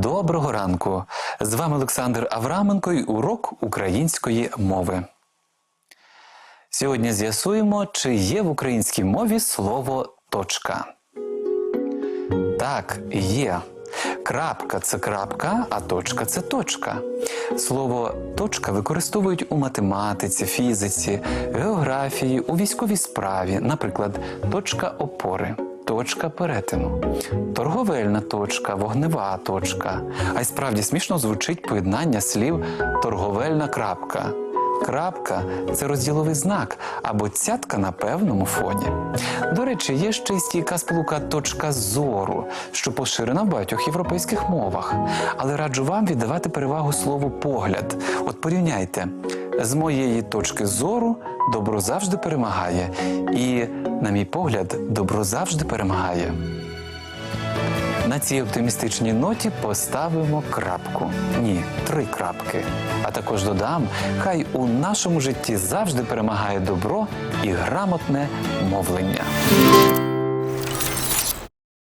Доброго ранку! З вами Олександр Авраменко і урок української мови. Сьогодні з'ясуємо, чи є в українській мові слово точка. Так, є. Крапка це крапка, а точка це точка. Слово точка використовують у математиці, фізиці, географії, у військовій справі, наприклад, точка опори, точка перетину, торговельна точка, вогнева точка. А й справді смішно звучить поєднання слів торговельна крапка. Крапка це розділовий знак або цятка на певному фоні. До речі, є ще й стійка сполука точка зору, що поширена в багатьох європейських мовах. Але раджу вам віддавати перевагу слову погляд. От порівняйте. З моєї точки зору добро завжди перемагає, і, на мій погляд, добро завжди перемагає. На цій оптимістичній ноті поставимо крапку. Ні, три крапки. А також додам, хай у нашому житті завжди перемагає добро і грамотне мовлення.